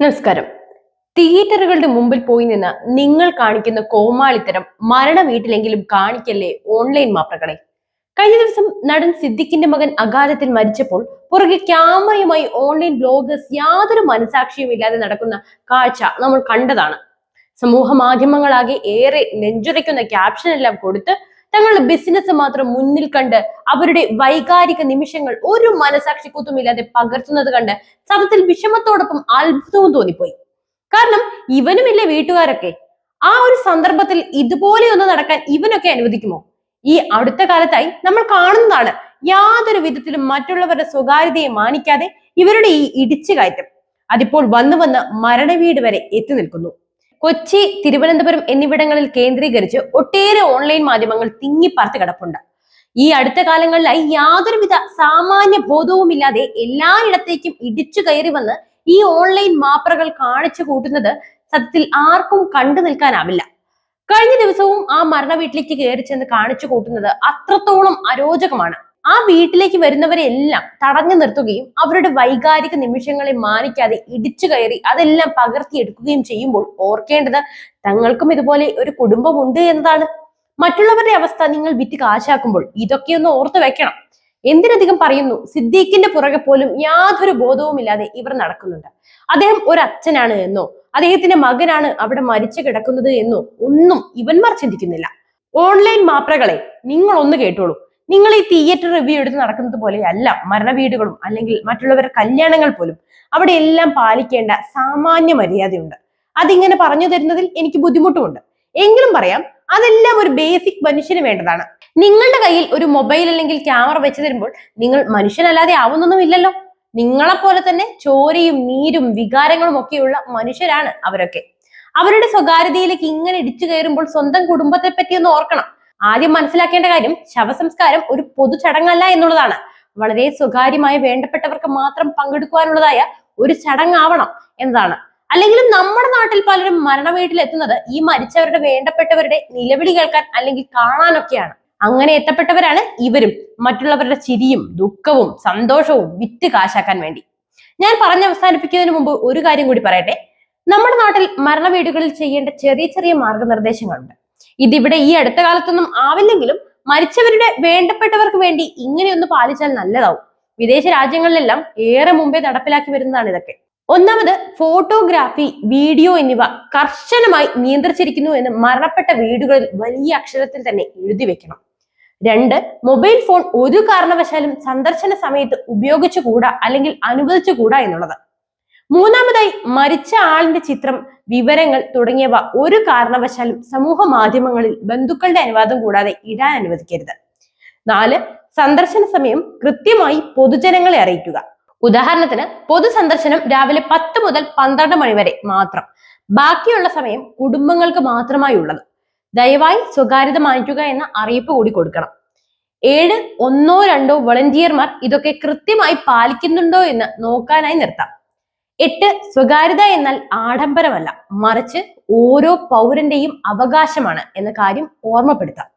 നമസ്കാരം. തിയേറ്ററുകളുടെ മുമ്പിൽ പോയി നിന്ന് നിങ്ങൾ കാണിക്കുന്ന കോമാളിത്തരം മരണ വീട്ടിലെങ്കിലും കാണിക്കല്ലേ ഓൺലൈൻ മാപ്രകളെ? കഴിഞ്ഞ ദിവസം നടൻ സിദ്ദിഖിന്റെ മകൻ അകാലത്തിൽ മരിച്ചപ്പോൾ പുറകെ ക്യാമറയുമായി ഓൺലൈൻ ബ്ലോഗേഴ്സ് യാതൊരു മനസാക്ഷിയും ഇല്ലാതെ നടക്കുന്ന കാഴ്ച നമ്മൾ കണ്ടതാണ്. സമൂഹ മാധ്യമങ്ങളാകെ ഏറെ നെഞ്ചുരയ്ക്കുന്ന ക്യാപ്ഷൻ എല്ലാം കൊടുത്ത് തങ്ങളുടെ ബിസിനസ് മാത്രം മുന്നിൽ കണ്ട് അവരുടെ വൈകാരിക നിമിഷങ്ങൾ ഒരു മനസാക്ഷിക്കുത്തുമില്ലാതെ പകർത്തുന്നത് കണ്ട് സത്യത്തിൽ വിഷമത്തോടൊപ്പം അത്ഭുതവും തോന്നിപ്പോയി. കാരണം ഇവനുമില്ലേ വീട്ടുകാരൊക്കെ? ആ ഒരു സന്ദർഭത്തിൽ ഇതുപോലെയൊന്ന് നടക്കാൻ ഇവനൊക്കെ അനുവദിക്കുമോ? ഈ അടുത്ത കാലത്തായി നമ്മൾ കാണുന്നതാണ് യാതൊരു വിധത്തിലും മറ്റുള്ളവരുടെ സ്വകാര്യതയെ മാനിക്കാതെ ഇവരുടെ ഈ ഇടിച്ചു കയറ്റം. അതിപ്പോൾ വന്നു വന്ന് മരണവീട് വരെ എത്തി നിൽക്കുന്നു. കൊച്ചി തിരുവനന്തപുരം എന്നിവിടങ്ങളിൽ കേന്ദ്രീകരിച്ച് ഒട്ടേറെ ഓൺലൈൻ മാധ്യമങ്ങൾ തിങ്ങിപ്പറത്ത് കിടപ്പുണ്ട്. ഈ അടുത്ത കാലങ്ങളിലായി യാതൊരുവിധ സാമാന്യ ബോധവുമില്ലാതെ എല്ലായിടത്തേക്കും ഇടിച്ചു കയറി വന്ന് ഈ ഓൺലൈൻ മാപ്രകൾ കാണിച്ചു കൂട്ടുന്നത് സത്യത്തിൽ ആർക്കും കണ്ടു നിൽക്കാനാവില്ല. കഴിഞ്ഞ ദിവസവും ആ മരണ വീട്ടിലേക്ക് കയറി ചെന്ന് കാണിച്ചു കൂട്ടുന്നത് അത്രത്തോളം അരോചകമാണ്. ആ വീട്ടിലേക്ക് വരുന്നവരെല്ലാം തടഞ്ഞു നിർത്തുകയും അവരുടെ വൈകാരിക നിമിഷങ്ങളെ മാനിക്കാതെ ഇടിച്ചു കയറി അതെല്ലാം പകർത്തിയെടുക്കുകയും ചെയ്യുമ്പോൾ ഓർക്കേണ്ടത് തങ്ങൾക്കും ഇതുപോലെ ഒരു കുടുംബമുണ്ട് എന്നതാണ്. മറ്റുള്ളവരുടെ അവസ്ഥ നിങ്ങൾ വിറ്റ് കാശാക്കുമ്പോൾ ഇതൊക്കെയൊന്ന് ഓർത്തു വെക്കണം. എന്തിനധികം പറയുന്നു സിദ്ദീഖിന്റെ പുറകെ പോലും യാതൊരു ബോധവുമില്ലാതെ ഇവർ നടക്കുന്നുണ്ട്. അദ്ദേഹം ഒരു അച്ഛനാണ് എന്നോ അദ്ദേഹത്തിന്റെ മകനാണ് അവിടെ മരിച്ചു കിടക്കുന്നത് എന്നോ ഒന്നും ഇവന്മാർ ചിന്തിക്കുന്നില്ല. ഓൺലൈൻ മാപ്രകളെ നിങ്ങൾ ഒന്ന് കേട്ടോളൂ. നിങ്ങൾ ഈ തിയേറ്റർ റിവ്യൂ എടുത്ത് നടക്കുന്നത് പോലെയല്ല മരണ വീടുകളും അല്ലെങ്കിൽ മറ്റുള്ളവരുടെ കല്യാണങ്ങൾ പോലും. അവിടെ എല്ലാം പാലിക്കേണ്ട സാമാന്യ മര്യാദയുണ്ട്. അതിങ്ങനെ പറഞ്ഞു തരുന്നതിൽ എനിക്ക് ബുദ്ധിമുട്ടുമുണ്ട്. എങ്കിലും പറയാം അതെല്ലാം ഒരു ബേസിക് മനുഷ്യന് വേണ്ടതാണ്. നിങ്ങളുടെ കയ്യിൽ ഒരു മൊബൈൽ അല്ലെങ്കിൽ ക്യാമറ വെച്ച് തരുമ്പോൾ നിങ്ങൾ മനുഷ്യനല്ലാതെ ആവുന്നൊന്നുമില്ലല്ലോ ഇല്ലല്ലോ. നിങ്ങളെപ്പോലെ തന്നെ ചോരയും നീരും വികാരങ്ങളും ഒക്കെയുള്ള മനുഷ്യരാണ് അവരൊക്കെ. അവരുടെ സ്വകാര്യതയിലേക്ക് ഇങ്ങനെ ഇടിച്ചു കയറുമ്പോൾ സ്വന്തം കുടുംബത്തെ പറ്റിയൊന്ന് ഓർക്കണം. ആദ്യം മനസ്സിലാക്കേണ്ട കാര്യം ശവസംസ്കാരം ഒരു പൊതു ചടങ്ങല്ല എന്നുള്ളതാണ്. വളരെ സ്വകാര്യമായി വേണ്ടപ്പെട്ടവർക്ക് മാത്രം പങ്കെടുക്കുവാനുള്ളതായ ഒരു ചടങ്ങാവണം എന്നതാണ്. അല്ലെങ്കിലും നമ്മുടെ നാട്ടിൽ പലരും മരണ വീട്ടിലെത്തുന്നത് ഈ മരിച്ചവരുടെ വേണ്ടപ്പെട്ടവരുടെ നിലവിളി കേൾക്കാൻ അല്ലെങ്കിൽ കാണാനൊക്കെയാണ്. അങ്ങനെ എത്തപ്പെട്ടവരാണ് ഇവരും. മറ്റുള്ളവരുടെ ചിരിയും ദുഃഖവും സന്തോഷവും വിറ്റ് കാശാക്കാൻ വേണ്ടി. ഞാൻ പറഞ്ഞ് അവസാനിപ്പിക്കുന്നതിന് മുമ്പ് ഒരു കാര്യം കൂടി പറയട്ടെ. നമ്മുടെ നാട്ടിൽ മരണ വീടുകളിൽ ചെയ്യേണ്ട ചെറിയ ചെറിയ മാർഗനിർദ്ദേശങ്ങളുണ്ട്. ഇതിവിടെ ഈ അടുത്ത കാലത്തൊന്നും ആവില്ലെങ്കിലും മരിച്ചവരുടെ വേണ്ടപ്പെട്ടവർക്ക് വേണ്ടി ഇങ്ങനെയൊന്ന് പാലിച്ചാൽ നല്ലതാവും. വിദേശ രാജ്യങ്ങളിലെല്ലാം ഏറെ മുമ്പേ നടപ്പിലാക്കി വരുന്നതാണ് ഇതൊക്കെ. ഒന്നാമത് ഫോട്ടോഗ്രാഫി വീഡിയോ എന്നിവ കർശനമായി നിയന്ത്രിച്ചിരിക്കുന്നു എന്ന് മരണപ്പെട്ട വീടുകളിൽ വലിയ അക്ഷരത്തിൽ തന്നെ എഴുതി വെക്കണം. രണ്ട് മൊബൈൽ ഫോൺ ഒരു കാരണവശാലും സന്ദർശന സമയത്ത് ഉപയോഗിച്ചുകൂടാ അല്ലെങ്കിൽ അനുവദിച്ചുകൂടാ എന്നുള്ളത്. മൂന്നാമതായി മരിച്ച ആളിന്റെ ചിത്രം വിവരങ്ങൾ തുടങ്ങിയവ ഒരു കാരണവശാലും സമൂഹ മാധ്യമങ്ങളിൽ ബന്ധുക്കളുടെ അനുവാദം കൂടാതെ ഇടാൻ അനുവദിക്കരുത്. നാല് സന്ദർശന സമയം കൃത്യമായി പൊതുജനങ്ങളെ അറിയിക്കുക. ഉദാഹരണത്തിന് പൊതു സന്ദർശനം രാവിലെ പത്ത് മുതൽ പന്ത്രണ്ട് മണി വരെ മാത്രം. ബാക്കിയുള്ള സമയം കുടുംബങ്ങൾക്ക് മാത്രമായി ഉള്ളത്. ദയവായി സ്വകാര്യത മാറ്റുക എന്ന അറിയിപ്പ് കൂടി കൊടുക്കണം. ഏഴ് ഒന്നോ രണ്ടോ വളണ്ടിയർമാർ ഇതൊക്കെ കൃത്യമായി പാലിക്കുന്നുണ്ടോ എന്ന് നോക്കാനായി നിർത്താം. എട്ട് സ്വകാര്യത എന്നാൽ ആഡംബരമല്ല. മറിച്ച് ഓരോ പൗരന്റെയും അവകാശമാണ് എന്ന കാര്യം ഓർമ്മപ്പെടുത്താം.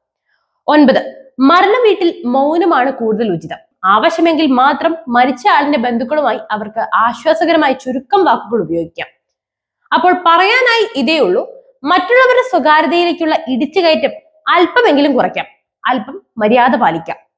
ഒൻപത് മരണ വീട്ടിൽ മൗനമാണ് കൂടുതൽ ഉചിതം. ആവശ്യമെങ്കിൽ മാത്രം മരിച്ച ആളിന്റെ ബന്ധുക്കളുമായി അവർക്ക് ആശ്വാസകരമായ ചുരുക്കം വാക്കുകൾ ഉപയോഗിക്കാം. അപ്പോൾ പറയാനായി ഇതേ ഉള്ളൂ മറ്റുള്ളവരുടെ സ്വകാര്യതയിലേക്കുള്ള ഇടിച്ചുകയറ്റം അല്പമെങ്കിലും കുറയ്ക്കാം. അല്പം മര്യാദ പാലിക്കാം.